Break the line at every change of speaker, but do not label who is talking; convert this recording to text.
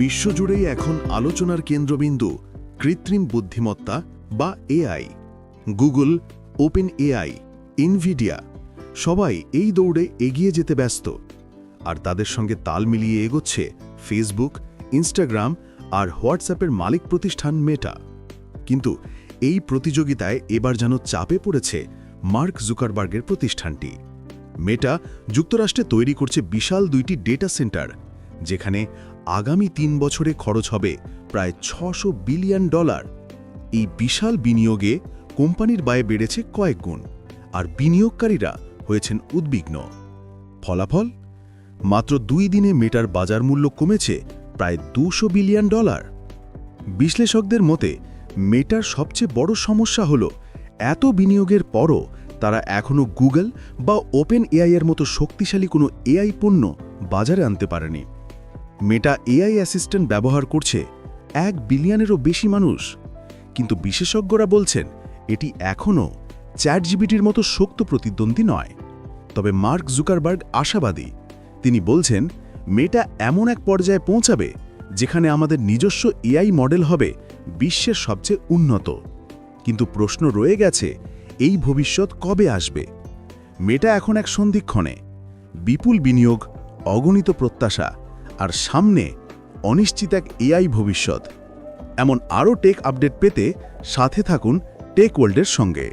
বিশ্বজুড়েই এখন আলোচনার কেন্দ্রবিন্দু, কৃত্রিম বুদ্ধিমত্তা বা AI. Google Open AI Nvidia সবাই এই দৌড়ে এগিয়ে যেতে ব্যস্ত। আর তাদের সঙ্গে তাল মিলিয়ে এগোচ্ছে ফেসবুক ইনস্টাগ্রাম আর হোয়াটসঅ্যাপের মালিক প্রতিষ্ঠান মেটা কিন্তু এই প্রতিযোগিতায় এবার যেন চাপে পড়েছে মার্ক জুকারবার্গের প্রতিষ্ঠানটি। মেটা যুক্তরাষ্ট্রে তৈরি করছে বিশাল দুইটি ডেটা সেন্টার যেখানে আগামী তিন বছরে খরচ হবে প্রায় ছশো বিলিয়ন ডলার। এই বিশাল বিনিয়োগে কোম্পানির ব্যয় বেড়েছে কয়েক গুণ, আর বিনিয়োগকারীরা হয়েছেন উদ্বিগ্ন। ফলাফল? মাত্র দুই দিনে মেটার বাজার মূল্য কমেছে প্রায় দুশো বিলিয়ন ডলার। বিশ্লেষকদের মতে, মেটার সবচেয়ে বড় সমস্যা হল, এত বিনিয়োগের পরও তারা এখনও গুগল বা ওপেন এআইয়ের মতো শক্তিশালী কোনো এআই পণ্য বাজারে আনতে পারেনি। মেটা এআই অ্যাসিস্ট্যান্ট ব্যবহার করছে এক বিলিয়নেরও বেশি মানুষ। কিন্তু বিশেষজ্ঞরা বলছেন, এটি এখনও চ্যাট জিবিটির মতো শক্ত প্রতিদ্বন্দ্বী নয়। তবে মার্ক জুকারবার্গ আশাবাদী। তিনি বলছেন, মেটা এমন এক পর্যায়ে পৌঁছাবে যেখানে আমাদের নিজস্ব এআই মডেল হবে বিশ্বের সবচেয়ে উন্নত। কিন্তু প্রশ্ন রয়ে গেছে, এই ভবিষ্যৎ কবে আসবে? মেটা এখন এক সন্ধিক্ষণে। বিপুল বিনিয়োগ, অগণিত প্রত্যাশা আর সামনে অনিশ্চিত এক এআই ভবিষ্যৎ। এমন আরও টেক আপডেট পেতে সাথে থাকুন টেক ওয়ার্ল্ডের সঙ্গে।